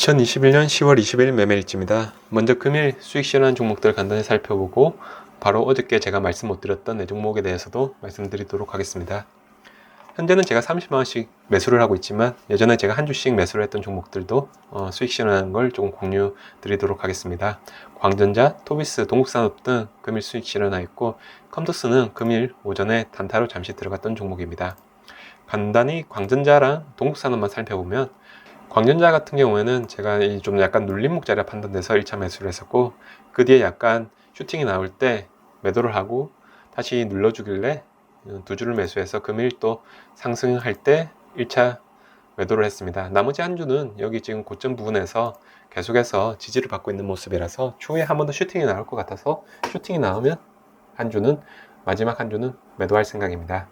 2021년 10월 20일 매매일지입니다. 먼저 금일 수익 실현한 종목들 간단히 살펴보고 바로 어저께 제가 말씀 못 드렸던 내 종목에 대해서도 말씀드리도록 하겠습니다. 현재는 제가 30만원씩 매수를 하고 있지만 예전에 제가 한 주씩 매수를 했던 종목들도 어, 수익 실현한 걸 조금 공유 드리도록 하겠습니다. 광전자, 토비스, 동국산업 등 금일 수익 실현하였고 컴투스는 금일 오전에 단타로 잠시 들어갔던 종목입니다. 간단히 광전자랑 동국산업만 살펴보면 광전자 같은 경우에는 제가 좀 약간 눌림목자리가 판단돼서 1차 매수를 했었고 그 뒤에 약간 슈팅이 나올 때 매도를 하고 다시 눌러주길래 두 주를 매수해서 금일 또 상승할 때 1차 매도를 했습니다. 나머지 한 주는 여기 지금 고점 부분에서 계속해서 지지를 받고 있는 모습이라서 추후에 한 번 더 슈팅이 나올 것 같아서 슈팅이 나오면 한 주는 마지막 한 주는 매도할 생각입니다.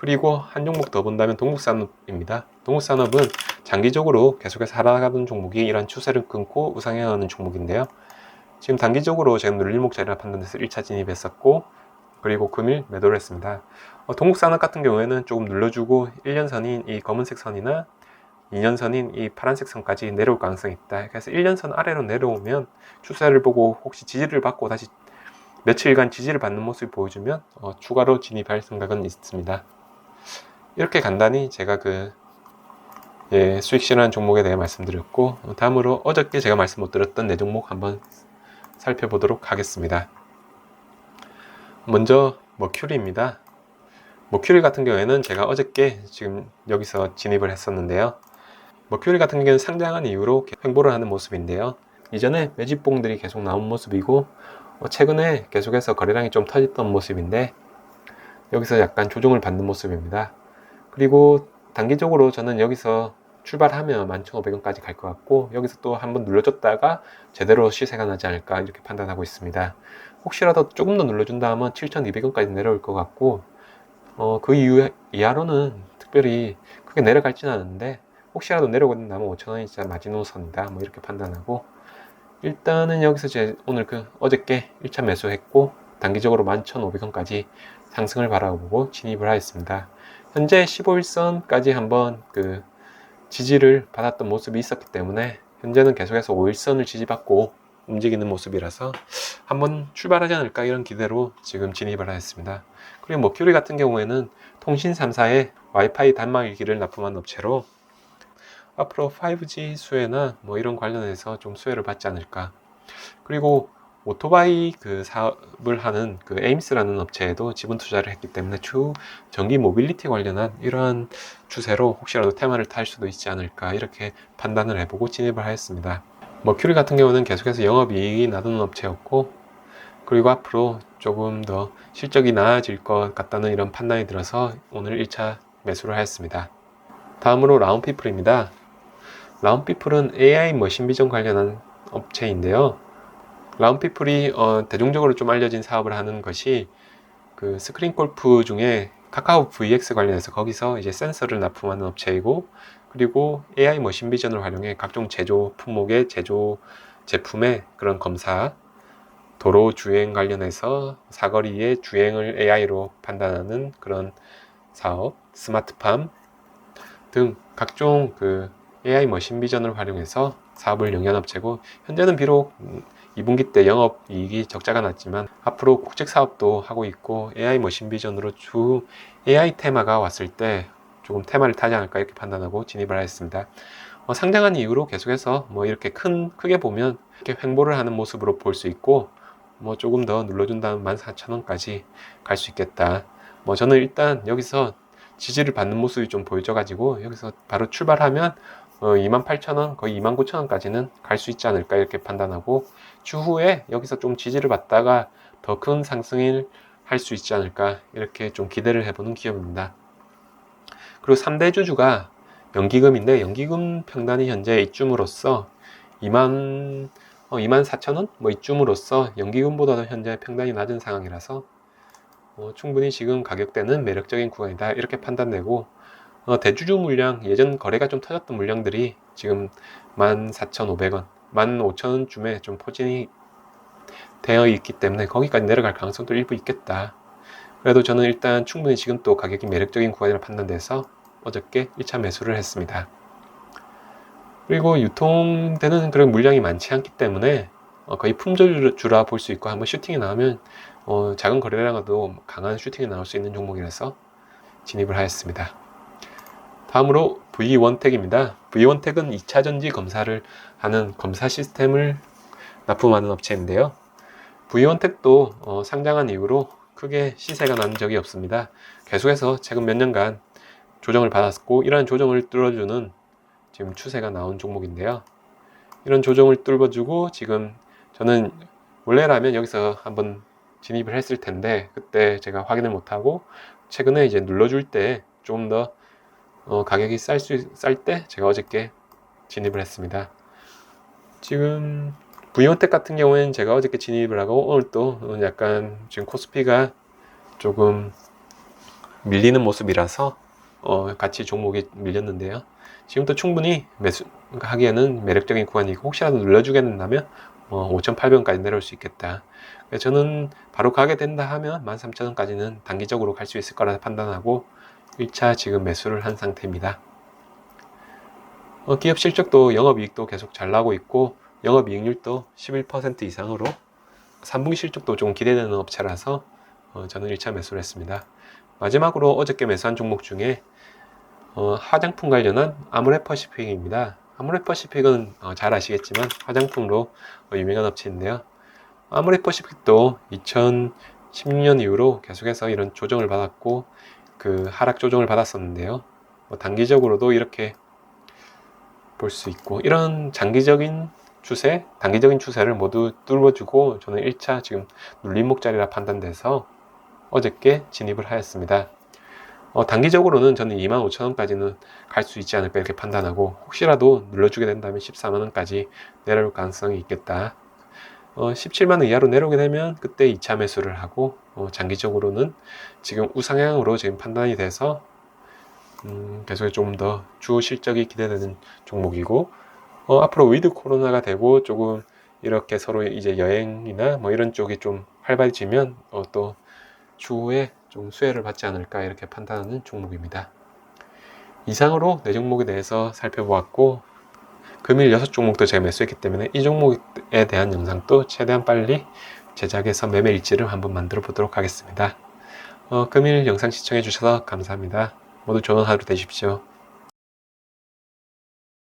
그리고 한 종목 더 본다면 동국산업입니다. 동국산업은 장기적으로 계속해서 하락하던 종목이 이런 추세를 끊고 우상향하는 종목인데요. 지금 단기적으로 제가 눌림목 자리를 판단해서 1차 진입했었고 그리고 금일 매도를 했습니다. 어, 동국산업 같은 경우에는 조금 눌러주고 1년선인 이 검은색 선이나 2년선인 이 파란색 선까지 내려올 가능성이 있다. 그래서 1년선 아래로 내려오면 추세를 보고 혹시 지지를 받고 다시 며칠간 지지를 받는 모습을 보여주면 어, 추가로 진입할 생각은 있습니다. 이렇게 간단히 제가 그 예, 수익 실현 종목에 대해 말씀드렸고 다음으로 어저께 제가 말씀 못 드렸던 네 종목 한번 살펴보도록 하겠습니다. 먼저 머큐리입니다. 머큐리 같은 경우에는 제가 어저께 지금 여기서 진입을 했었는데요. 머큐리 같은 경우는 상장한 이후로 횡보를 하는 모습인데요. 이전에 매집봉들이 계속 나온 모습이고 어, 최근에 계속해서 거래량이 좀 터졌던 모습인데 여기서 약간 조정을 받는 모습입니다. 그리고 단기적으로 저는 여기서 출발하면 11,500원까지 갈 것 같고 여기서 또 한번 눌러줬다가 제대로 시세가 나지 않을까 이렇게 판단하고 있습니다. 혹시라도 조금 더 눌러준다 하면 7,200원까지 내려올 것 같고 어, 그 이후 이하로는 특별히 크게 내려갈지는 않은데 혹시라도 내려오는다면 5,000원이 진짜 마지노선이다 뭐 이렇게 판단하고 일단은 여기서 제 오늘 그 어저께 1차 매수했고 단기적으로 11,500원까지 상승을 바라보고 진입을 하였습니다. 현재 15일선까지 한번 그 지지를 받았던 모습이 있었기 때문에 현재는 계속해서 5일선을 지지받고 움직이는 모습이라서 한번 출발하지 않을까 이런 기대로 지금 진입을 하였습니다. 그리고 머큐리 같은 경우에는 통신 3사의 와이파이 단말기를 납품한 업체로 앞으로 5G 수혜나 뭐 이런 관련해서 좀 수혜를 받지 않을까. 그리고 오토바이 그 사업을 하는 그 에임스라는 업체에도 지분 투자를 했기 때문에 추후 전기 모빌리티 관련한 이러한 추세로 혹시라도 테마를 탈 수도 있지 않을까 이렇게 판단을 해보고 진입을 하였습니다. 머큐리 같은 경우는 계속해서 영업이익이 나도는 업체였고 그리고 앞으로 조금 더 실적이 나아질 것 같다는 이런 판단이 들어서 오늘 1차 매수를 하였습니다. 다음으로 라운피플입니다. 라운피플은 AI 머신 비전 관련한 업체인데요. 라운피플이 어, 대중적으로 좀 알려진 사업을 하는 것이 그 스크린 골프 중에 카카오 VX 관련해서 거기서 이제 센서를 납품하는 업체이고 그리고 AI 머신 비전을 활용해 각종 제조 품목의 제조 제품의 그런 검사 도로 주행 관련해서 사거리의 주행을 AI로 판단하는 그런 사업, 스마트팜 등 각종 그 AI 머신 비전을 활용해서 사업을 영위한 업체고 현재는 비록 2분기 때 영업 이익이 적자가 났지만 앞으로 국책 사업도 하고 있고 AI 머신 비전으로 주 AI 테마가 왔을 때 조금 테마를 타지 않을까 이렇게 판단하고 진입을 하였습니다. 어, 상장한 이후로 계속해서 뭐 이렇게 큰 크게 보면 이렇게 횡보를 하는 모습으로 볼 수 있고 뭐 조금 더 눌러준다면 14,000원까지 갈 수 있겠다. 뭐 저는 일단 여기서 지지를 받는 모습이 좀 보여져가지고 여기서 바로 출발하면 어, 28,000원 거의 29,000원까지는 갈 수 있지 않을까 이렇게 판단하고 추후에 여기서 좀 지지를 받다가 더 큰 상승을 할 수 있지 않을까 이렇게 좀 기대를 해보는 기업입니다. 그리고 3대 주주가 연기금인데 연기금 평단이 현재 이쯤으로써 2만 어, 2만 4천 원? 뭐 이쯤으로써 연기금보다도 현재 평단이 낮은 상황이라서 어, 충분히 지금 가격대는 매력적인 구간이다 이렇게 판단되고 어, 대주주 물량 예전 거래가 좀 터졌던 물량들이 지금 14,500원 15,000원쯤에 좀 포진이 되어 있기 때문에 거기까지 내려갈 가능성도 일부 있겠다. 그래도 저는 일단 충분히 지금 또 가격이 매력적인 구간이라 판단돼서 어저께 1차 매수를 했습니다. 그리고 유통되는 그런 물량이 많지 않기 때문에 어, 거의 품절주라 볼 수 있고 한번 슈팅이 나오면 어, 작은 거래량도 강한 슈팅이 나올 수 있는 종목이라서 진입을 하였습니다. 다음으로 V1택입니다. V1택은 2차 전지 검사를 하는 검사 시스템을 납품하는 업체인데요. V1택도 어, 상장한 이후로 크게 시세가 난 적이 없습니다. 계속해서 최근 몇 년간 조정을 받았고 이러한 조정을 뚫어주는 지금 추세가 나온 종목인데요. 이런 조정을 뚫어주고 지금 저는 원래라면 여기서 한번 진입을 했을 텐데 그때 제가 확인을 못하고 최근에 이제 눌러줄 때 좀더 어, 가격이 쌀 수 쌀 때 제가 어저께 진입을 했습니다. 지금 부이원택 같은 경우에는 제가 어저께 진입을 하고 오늘 또 약간 지금 코스피가 조금 밀리는 모습이라서 어, 같이 종목이 밀렸는데요. 지금도 충분히 매수 하기에는 매력적인 구간이고 혹시라도 눌러주게 된다면 어, 5,800원까지 내려올 수 있겠다. 저는 바로 가게 된다 하면 13,000원까지는 단기적으로 갈 수 있을 거라 판단하고 1차 지금 매수를 한 상태입니다. 어, 기업 실적도 영업이익도 계속 잘 나고 있고 영업이익률도 11% 이상으로 3분기 실적도 좀 기대되는 업체라서 어, 저는 1차 매수를 했습니다. 마지막으로 어저께 매수한 종목 중에 어, 화장품 관련한 아모레퍼시픽입니다. 아모레퍼시픽은 어, 잘 아시겠지만 화장품으로 어, 유명한 업체인데요. 아모레퍼시픽도 2016년 이후로 계속해서 이런 조정을 받았고 그 하락 조정을 받았었는데요. 뭐 단기적으로도 이렇게 볼 수 있고 이런 장기적인 추세, 단기적인 추세를 모두 뚫어주고 저는 1차 지금 눌림목자리라 판단돼서 어저께 진입을 하였습니다. 어, 단기적으로는 저는 25,000원까지는 갈 수 있지 않을까 이렇게 판단하고 혹시라도 눌러주게 된다면 14만원까지 내려올 가능성이 있겠다. 어, 17만원 이하로 내려오게 되면 그때 2차 매수를 하고 어, 장기적으로는 지금 우상향으로 지금 판단이 돼서 음, 계속 좀더주 실적이 기대되는 종목이고 어, 앞으로 위드 코로나가 되고 조금 이렇게 서로 이제 여행이나 뭐 이런 쪽이 좀 활발해지면 어, 또 추후에 좀 수혜를 받지 않을까 이렇게 판단하는 종목입니다. 이상으로 네 종목에 대해서 살펴보았고 금일 6종목도 제가 매수했기 때문에 이 종목에 대한 영상도 최대한 빨리 제작해서 매매 일지를 한번 만들어 보도록 하겠습니다. 어, 금일 영상 시청해 주셔서 감사합니다. 모두 좋은 하루 되십시오.